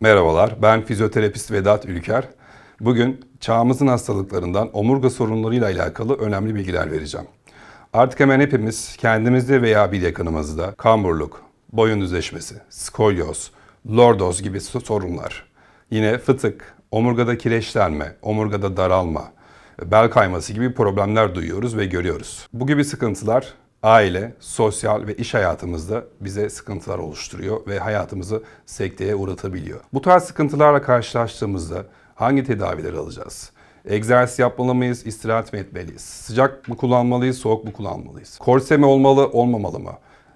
Merhabalar, ben fizyoterapist Vedat Ülker. Bugün çağımızın hastalıklarından omurga sorunlarıyla alakalı önemli bilgiler vereceğim. Artık hemen hepimiz kendimizde veya bir yakınımızda kamburluk, boyun düzleşmesi, skolyoz, lordoz gibi so- sorunlar, yine fıtık, omurgada kireçlenme, omurgada daralma, bel kayması gibi problemler duyuyoruz ve görüyoruz. Bu gibi sıkıntılar aile, sosyal ve iş hayatımızda bize sıkıntılar oluşturuyor ve hayatımızı sekteye uğratabiliyor. Bu tarz sıkıntılarla karşılaştığımızda hangi tedavileri alacağız? Egzersiz yapmalı mıyız, istirahat mı etmeliyiz? Sıcak mı kullanmalıyız, soğuk mu kullanmalıyız? Korse mi olmalı, olmamalı mı?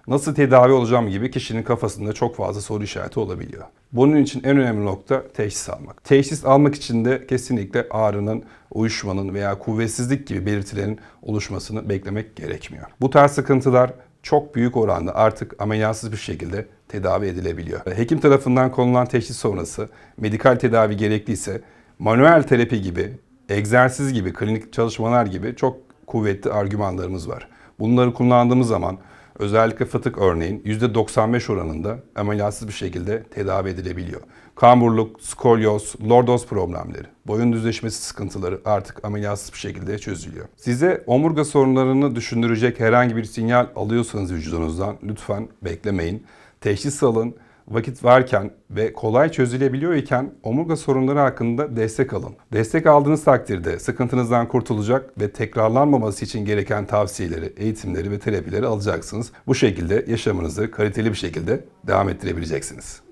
Nasıl tedavi olacağım gibi kişinin kafasında çok fazla soru işareti olabiliyor. Bunun için en önemli nokta teşhis almak. Teşhis almak için de kesinlikle ağrının, uyuşmanın veya kuvvetsizlik gibi belirtilerin oluşmasını beklemek gerekmiyor. Bu tarz sıkıntılar çok büyük oranda artık ameliyatsız bir şekilde tedavi edilebiliyor. Hekim tarafından konulan teşhis sonrası medikal tedavi gerekliyse manuel terapi gibi, egzersiz gibi, klinik çalışmalar gibi çok kuvvetli argümanlarımız var. Bunları kullandığımız zaman özellikle fıtık örneğin %95 oranında ameliyatsız bir şekilde tedavi edilebiliyor. Kamburluk, skolyoz, lordoz problemleri, boyun düzleşmesi sıkıntıları artık ameliyatsız bir şekilde çözülüyor. Size omurga sorunlarını düşündürecek herhangi bir sinyal alıyorsanız vücudunuzdan lütfen beklemeyin. Teşhis alın, vakit varken ve kolay çözülebiliyor iken omurga sorunları hakkında destek alın. Destek aldığınız takdirde sıkıntınızdan kurtulacak ve tekrarlanmaması için gereken tavsiyeleri, eğitimleri ve terapileri alacaksınız. Bu şekilde yaşamınızı kaliteli bir şekilde devam ettirebileceksiniz.